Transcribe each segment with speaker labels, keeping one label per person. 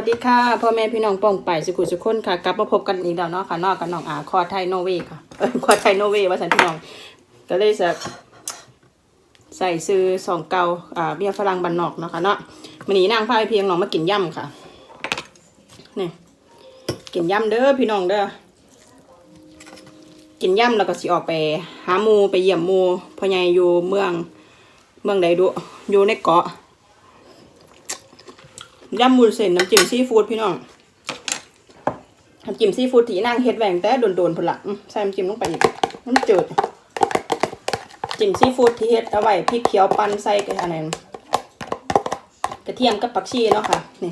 Speaker 1: สวัสดีค่ะพ่อแม่พี่น้องป้องไปสุขุสุขคนค่ะกลับมาพบกันอีกแล้วเนาะค่ะนอกกับน้องอาคอไทยโนเวค่ะคอไทยโนเวว่าสันพี่น้อง ก็เลยจะใส่ซื้อสองเกาอ่าเบียร์ฝรั่งบันนอกเนาะค่ะเนาะมันนี้นางพายเพียงน้องมากินย่ำค่ะนี่กินย่ำเด้อพี่น้องเด้อกินย่ำแล้วก็สิออกไป หาหมูไปเยี่ยมหมูพ่อใหญ่อยู่เมืองเมืองใดดูอยู่ในเกาะ ยำมูลเส้นน้ำจิ้มซีฟู้ดพี่น้องน้ำจิ้มซีฟู้ดที่นางเฮ็ดแหวงแต่โดนๆพุ่นละใส่น้ำจิ้มลงไปอีกมันจืดจิ้มซีฟู้ดที่เฮ็ดเอาไว้พริกเขียวปั่นใส่กระเทียมกระเทียมกับผักชีเนาะค่ะนี่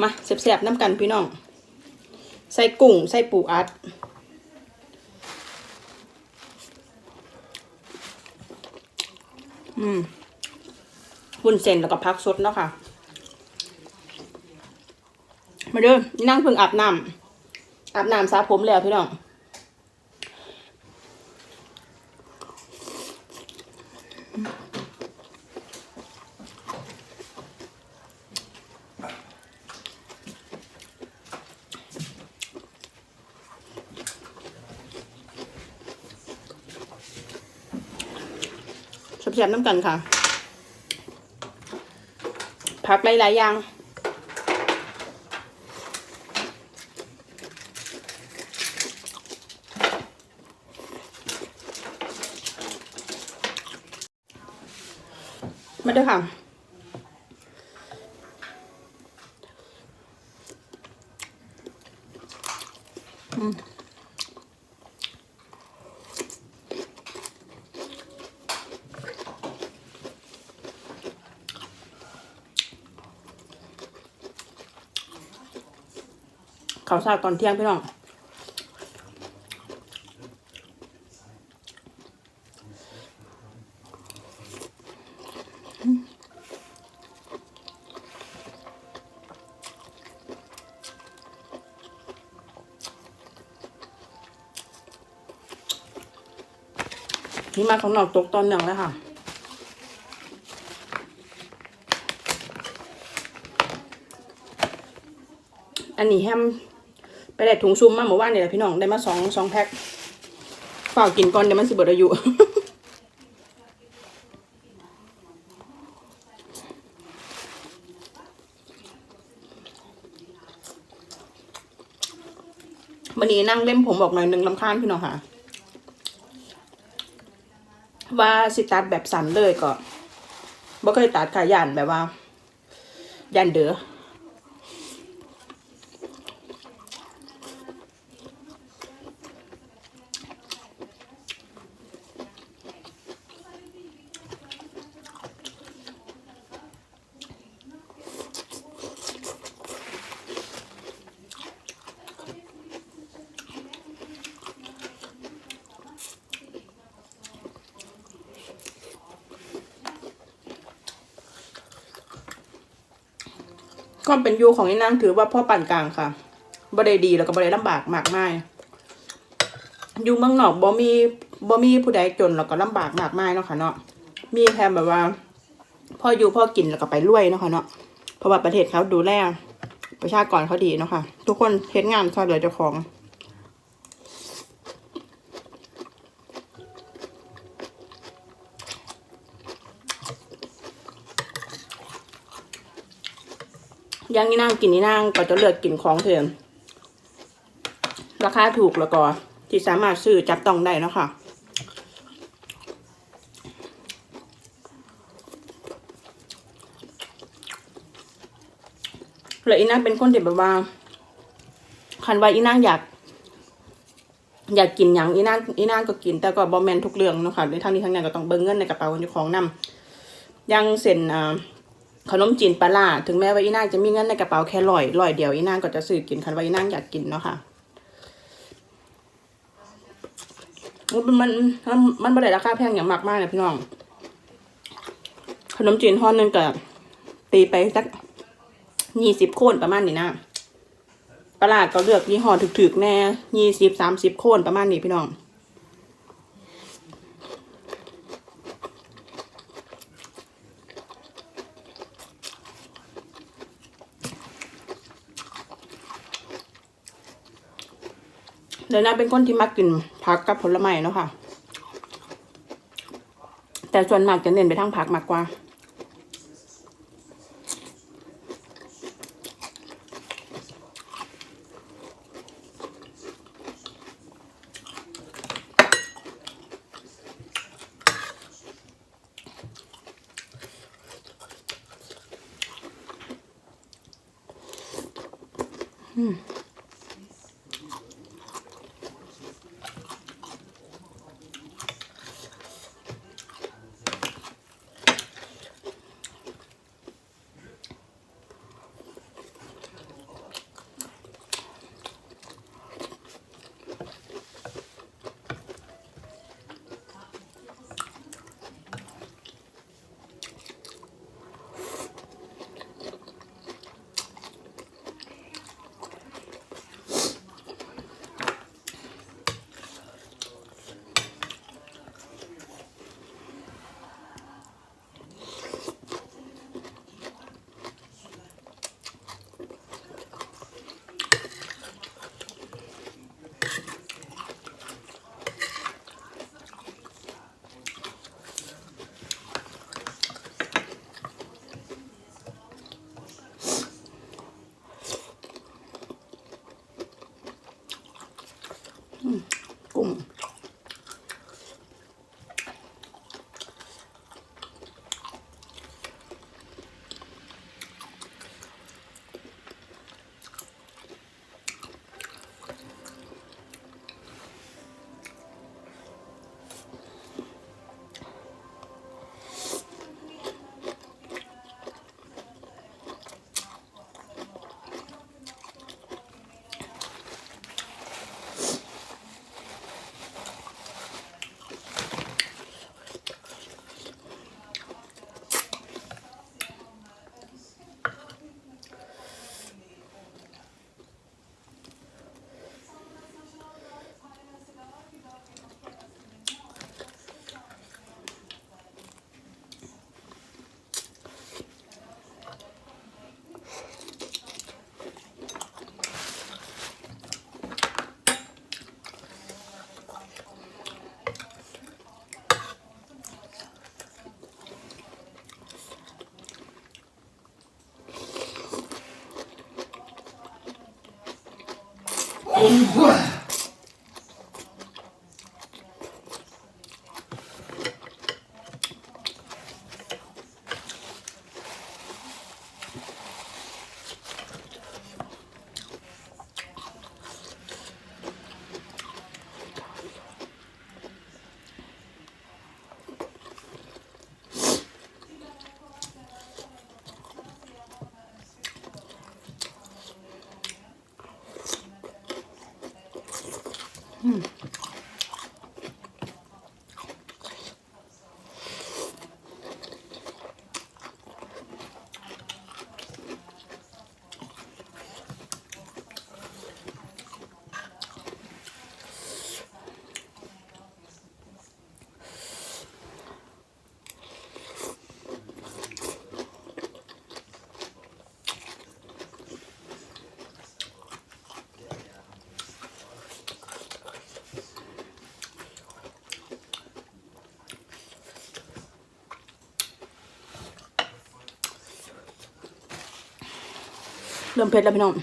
Speaker 1: มาแซ่บๆน้ำกันพี่น้อง ใส่กุ้งใส่ปูอัดอืม วุ้นเส้นแล้วก็พักสดเนาะค่ะ มาเด้อนี่นั่งเพิ่งอาบน้ำอาบน้ำสระผมแล้วพี่น้องแซ่บๆน้ำกันค่ะ ผักหลาย ๆ อย่าง มาด้อค่ะ เขาวเช้าตอนเที่ยงพี่น้องนี่มาของหนอกตกตอนหนึ่งแล้วค่ะอันนี้แฮม ไปได้ถุงซุ่มมาเมื่อวานนี่แหละพี่น้องได้มาสองสองแพ็คฝากกินก่อนเดี๋ยวมันสิเบิดอายุวันนี้นั่งเล่มผมบอกหน่อยหนึ่งลำคาญพี่น้องค่ะว่าสิตัดแบบสันเลยก็บ่เคยตัดค่ะย่านแบบว่าย่านเด้อ ความเป็นยูของอีนางถือว่าพ่อปั่นกลางค่ะบ่ได้ดีแล้วก็บ่ได้ลำบากมากมายอยู่เมืองนอกบ่มีบ่มีผู้ใดจนแล้วก็ลำบากมากมายเนาะค่ะเนาะมีแค่แบบว่าพ่ออยู่พ่อกินแล้วก็ไปรวยเนาะค่ะเนาะเพราะว่าประเทศเขาดูแลประชากรเขาดีเนาะค่ะ ทุกคนเฮ็ดงานช่วยเหลือเจ้าของ อยังนี่นั่งกินนี่นั่งก็จะเลือกกินของเถื่อนราคาถูกแล้วก็ที่สามารถซื้อจับต้องได้เนาะค่ะแล้วอีนางเป็นคนที่แบบว่าคันว่าอีนางอยาก อยากกินอย่างอีนางอีนางก็กิน แต่ก็บอแมนทุกเรื่องเนาะค่ะในทางนี้ทางนั้นก็ต้องเบิ้งเงินในกระเป๋าเจ้าของนำอยังเส้นอ่า ขนมจีนปลาล่าถึงแม้ว่าอีนางจะมีเงินในกระเป๋าแค่ร้อยร้อยเดียวอีนางก็จะซื้อกินคันว่าอีนางอยากกินเนาะค่ะมันมันมันมันบ่ได้ราคาแพงอย่างมากมากเลยพี่น้อง ขนมจีนห่อหนึ่งก็ตีไปสักยี่สิบโคนประมาณนี้นะปลาล่าก็เลือกยี่ห้อถึกๆแน่ยี่สิบสามสิบโคนประมาณนี้พี่น้อง
Speaker 2: ดี๋ยวนะเป็นคนที่มักกินผักกับผลไม้เนาะค่ะ แต่ส่วนมากจะเน้นไปทางผักมากกว่ากุ้ง Oh, Hmm. เริ่มเผ็ดแล้วพี่น้องโ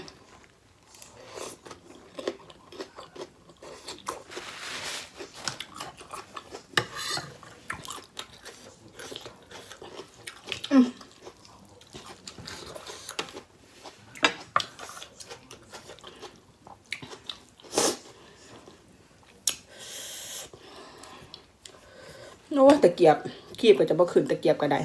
Speaker 2: น้ตะเกียบ คีบก็จะบ่ขึ้นตะเกียบก็ได้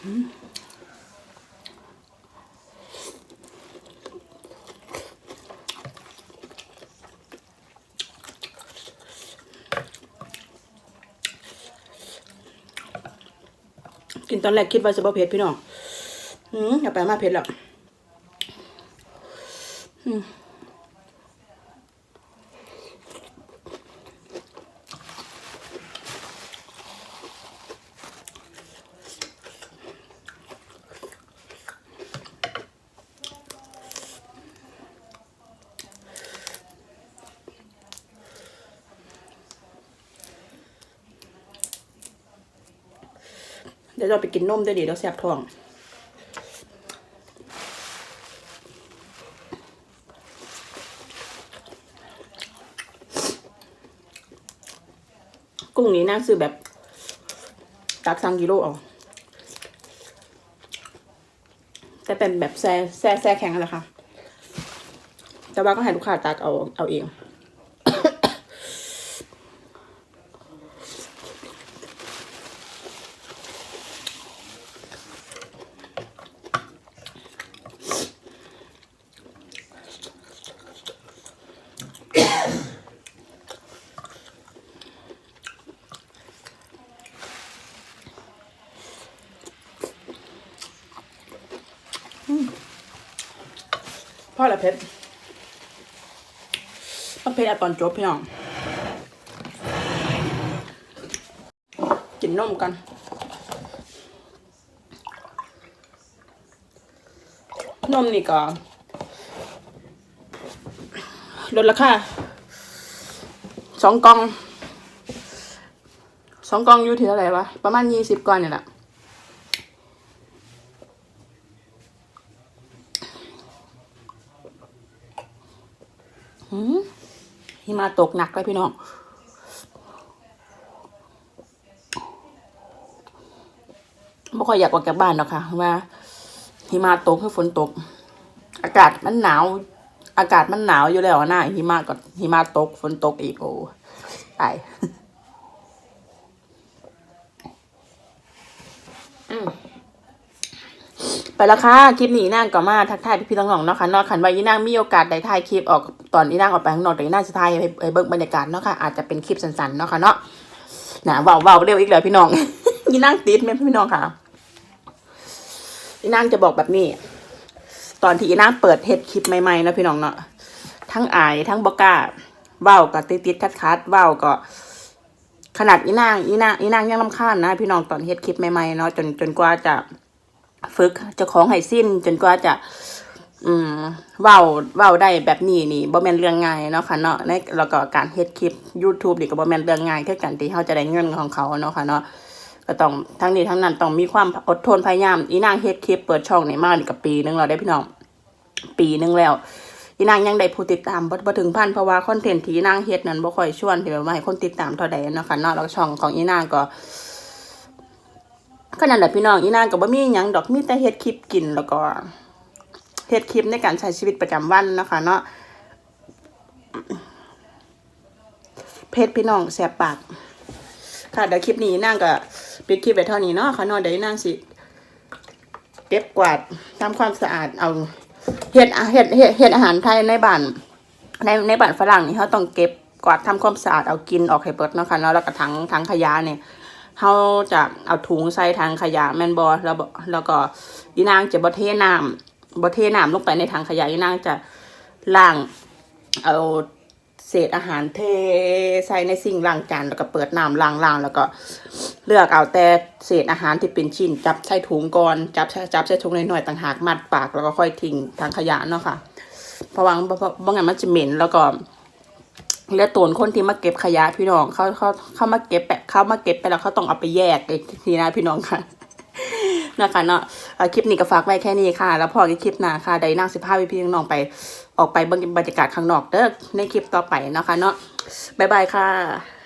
Speaker 1: กินตอนแรกคิดว่าจะบ่เผ็ดพี่น้อง อืมอย่าไปมาเผ็ดหรอกอืมเดี๋ยวเราไปกินนมด้วยดิเดี๋ยวแสบท้อง กุ้งนี้น่าซื้อแบบตักสังกิโลเอาแต่เป็นแบบแซ่แซ่แซ่แข็งนั่นแหละคะแต่ว่าก็ให้ลูกค้าตักเอาเอาเอง พ่อละเพชรต้องเพชรอะตอนจบพี่น้องกินนมกันนมนี่ก็ลดราคาสองกล่องสองกล่องอยู่ที่เท่าไหร่วะ ประมาณยี่สิบก้อนเนี่ยแหละ หืมหิ มาตกหนักเลยพี่น้องไม่ค่อยอยากออกจากบ้านหรอกค่ะว่าหิมาตกคือฝนตก อากาศมันหนาว อากาศมันหนาวอยู่แล้วนะหิมะก็หิมะตกฝนตกอีกโอ้ตายอืม ไปและค่ะคลิปนี้นั่งก็มาทักทายพี่ๆน้องๆเนาะค่ะเนอกขันไว่ายีนั่งมีโอกาสได้ถ่ายคลิปออกตอนยีนั่งออกไปข้างนอกแต่ยีนั่งจะถ่ายให้ให้เบิ่งบรรยากาศเนาะค่ะอาจจะเป็นคลิปสั้นๆเนาะค่ะเนาะนะเว้าเว้าเร็วอีกแล้วพี่น้องยีนั่งติดไหมพี่น้องค่ะยีนั่งจะบอกแบบนี้ ตอนที่ยีนั่งเปิดเฮ็ดคลิปใหม่ๆเนาะพี่น้องเนาะทั้งอายทั้งบก้าเว้ากับติดคัดๆเว้าก็ขนาดอีนางอีนางอีนางยังลำคาญนะ พี่น้องตอนเฮ็ดคลิปใหม่ๆเนาะจนจนกว่าจะ ฝึกเจะของให้สิ้นจนกว่าจะอืมเว้าเว้าได้แบบนี้นี่บ่แม่นเรื่องง่ายเนาะค่ะเนาะในแล้วก็การเฮ็ดคลิป YouTube นี่ก็บ่แม่นเรื่องง่ายคือกันที่เฮาจะได้เงินของเขาเนาะค่ะเนาะก็ต้องทั้งนี้ทั้งนั้นต้องมีความอดทนพยายาม อีนางเฮ็ดคลิปเปิดช่องนี่มานี่ก็ปีนึงแล้วได้พี่น้อง ปีนึงแล้ว อีนางยังได้ผู้ติดตามบ่บ่ถึงพันเพราะว่าคอนเทนต์ที่อีนางเฮ็ดนั้นบ่ค่อยชวนที่แบบว่าให้คนติดตามเท่าใดเนาะค่ะเนาะแล้วช่องของอีนางก็ ก็นั่นแหละพี่น้องอีนางก็บ่มีหยังดอกมีแต่เฮ็ดคลิปกินแล้วก็เฮ็ดคลิปในการใช้ชีวิตประจำวันนะคะ เนาะเพจพี่น้องแสบปาก ค่ะเดี๋ยวคลิปนี้นางก็ปิดคลิปไปเท่านี้เนาะค่ะนาะเดี๋ยวนางสิเก็บกวาดทำความสะอาดเอาเฮ็ดเฮ็ดเฮ็ดอาหารไทยในบ้านในในบ้านฝรั่งนี่เขาต้องเก็บกวาดทำความสะอาดเอากินออกให้เบิดเนาะค่ะเนาะแล้วก็ถังถังขยะเนี่ย เขาจะเอาถุงใส่ทางขยะแมนบอแล้วแล้วก็ยีนางจะบ่เทน้ำบ่เทน้ำลงไปในถังขยะยีนางจะล้างเอาเศษอาหารเทใส่ในสิ่งล้างจานแล้วก็เปิดน้ำล้างล้างแล้วก็เลือกเอาแต่เศษอาหารที่เป็นชิ้น จับใส่ถุงก่อนจับจับใส่ถุงน้อยๆต่างหากมัดปากแล้วก็ค่อยทิ้งทางขยะเนาะค่ะเพราะว่าเพราะเพราะงั้นมันจะเหม็นแล้วก็ แล้วตัวคนที่มาเก็บขยะพี่น้องเขาเขาเขามาเก็บไปเขามาเก็บไปแล้วเขาต้องเอาไปแยกอีกทีนะพี่น้องค่ะนะคะเนาะคลิปนี้ก็ฝากไว้แค่นี้ค่ะ แล้วพอกันคลิปหน้าค่ะได้นั่งสิบห้าวิพี่น้องไป ออกไปเบิ่งบรรยากาศข้างนอกเด้อในคลิปต่อไปนะคะเนาะบ๊ายบายค่ะ